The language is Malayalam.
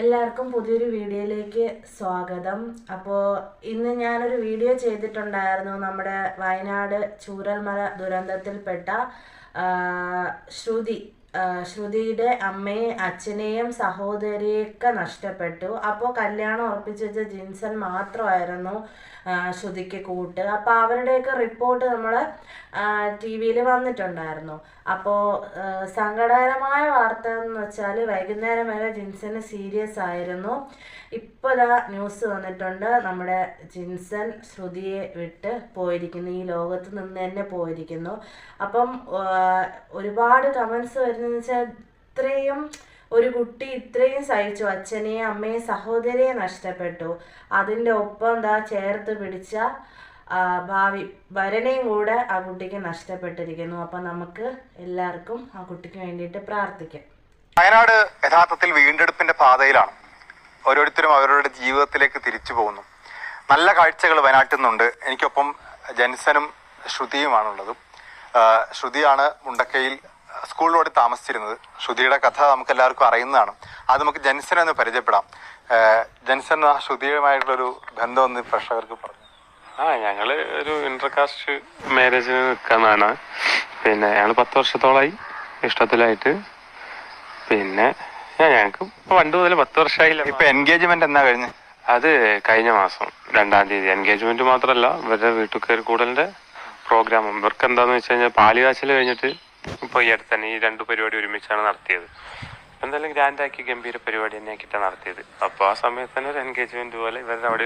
എല്ലാവർക്കും പുതിയൊരു വീഡിയോയിലേക്ക് സ്വാഗതം. അപ്പോൾ ഇന്ന് ഞാനൊരു വീഡിയോ ചെയ്തിട്ടുണ്ടായിരുന്നു. നമ്മുടെ വയനാട് ചൂരൽമല ദുരന്തത്തിൽപ്പെട്ട ശ്രുതി. ശ്രുതിയുടെ അമ്മയെ അച്ഛനെയും സഹോദരിയൊക്കെ നഷ്ടപ്പെട്ടു. അപ്പോൾ കല്യാണം ഉറപ്പിച്ച് വെച്ച ജിൻസൺ മാത്രമായിരുന്നു ശ്രുതിക്ക് കൂട്ട്. അപ്പോൾ അവരുടെയൊക്കെ റിപ്പോർട്ട് നമ്മൾ ടി വിയിൽ വന്നിട്ടുണ്ടായിരുന്നു. അപ്പോൾ സങ്കടകരമായ വാർത്ത എന്ന് വെച്ചാൽ വൈകുന്നേരം വരെ ജിൻസന് സീരിയസ് ആയിരുന്നു. ഇപ്പോൾ ഇതാ ന്യൂസ് വന്നിട്ടുണ്ട്. നമ്മുടെ ജിൻസൺ ശ്രുതിയെ വിട്ട് പോയിരിക്കുന്നു. ഈ ലോകത്ത് നിന്ന് തന്നെ പോയിരിക്കുന്നു. അപ്പം ഒരുപാട് കമൻസ് വരുന്നതെന്ന് വെച്ചാൽ ഇത്രയും ഒരു കുട്ടി ഇത്രയും സഹിച്ചു. അച്ഛനെയും അമ്മയെ സഹോദരിയെ നഷ്ടപ്പെട്ടു. അതിന്റെ ഒപ്പം എന്താ ചേർത്ത് പിടിച്ച ഭാവി വരനെയും കൂടെ ആ കുട്ടിക്ക് നഷ്ടപ്പെട്ടിരിക്കുന്നു. അപ്പം നമുക്ക് എല്ലാവർക്കും ആ കുട്ടിക്ക് വേണ്ടിയിട്ട് പ്രാർത്ഥിക്കാം. വയനാട് യഥാർത്ഥത്തിൽ വീണ്ടെടുപ്പിന്റെ പാതയിലാണ്. ഓരോരുത്തരും അവരുടെ ജീവിതത്തിലേക്ക് തിരിച്ചു പോകുന്നു. നല്ല കാഴ്ചകൾ വയനാട്ടിൽ നിന്നുണ്ട്. എനിക്കൊപ്പം ജൻസനും ശ്രുതിയുമാണുള്ളത്. ശ്രുതിയാണ് മുണ്ടക്കയിൽ സ്കൂളിലോട് താമസിച്ചിരുന്നത്. ശ്രുതിയുടെ കഥ നമുക്ക് എല്ലാവർക്കും അറിയുന്നതാണ്. അത് നമുക്ക് ജൻസനെ ഒന്ന് പരിചയപ്പെടാം. ജൻസൻ ആ ശ്രുതിയുമായിട്ടുള്ളൊരു ബന്ധം ഒന്ന് പ്രേക്ഷകർക്ക് പറഞ്ഞു. ആ ഞങ്ങൾ ഒരു ഇന്റർകാസ്റ്റ് മാരേജിന് നിൽക്കുന്നതാണ്. പിന്നെ ഞങ്ങൾ പത്ത് വർഷത്തോളമായി ഇഷ്ടത്തിലായിട്ട്. പിന്നെ ഞങ്ങൾക്ക് ഇപ്പൊ പണ്ട് മുതൽ പത്ത് വർഷമായില്ല ഇപ്പൊ എൻഗേജ്മെന്റ് എന്നാ കഴിഞ്ഞ്? അത് കഴിഞ്ഞ മാസം രണ്ടാം തീയതി. എൻഗേജ്മെന്റ് മാത്രമല്ല ഇവരുടെ വീട്ടുകാർ കൂടലിന്റെ പ്രോഗ്രാം ഇവർക്ക് എന്താന്ന് വെച്ച് കഴിഞ്ഞാൽ പാലുകാച്ചൽ കഴിഞ്ഞിട്ട് ഇപ്പൊ ഈ അടുത്ത് തന്നെ ഈ രണ്ട് പരിപാടി ഒരുമിച്ചാണ് നടത്തിയത്. എന്തായാലും ഗ്രാൻഡാക്കി ഗംഭീര പരിപാടി തന്നെ ആക്കിയിട്ടാണ് നടത്തിയത്. അപ്പോൾ ആ സമയത്ത് തന്നെ ഒരു എൻഗേജ്മെന്റ് പോലെ ഇവരുടെ അവിടെ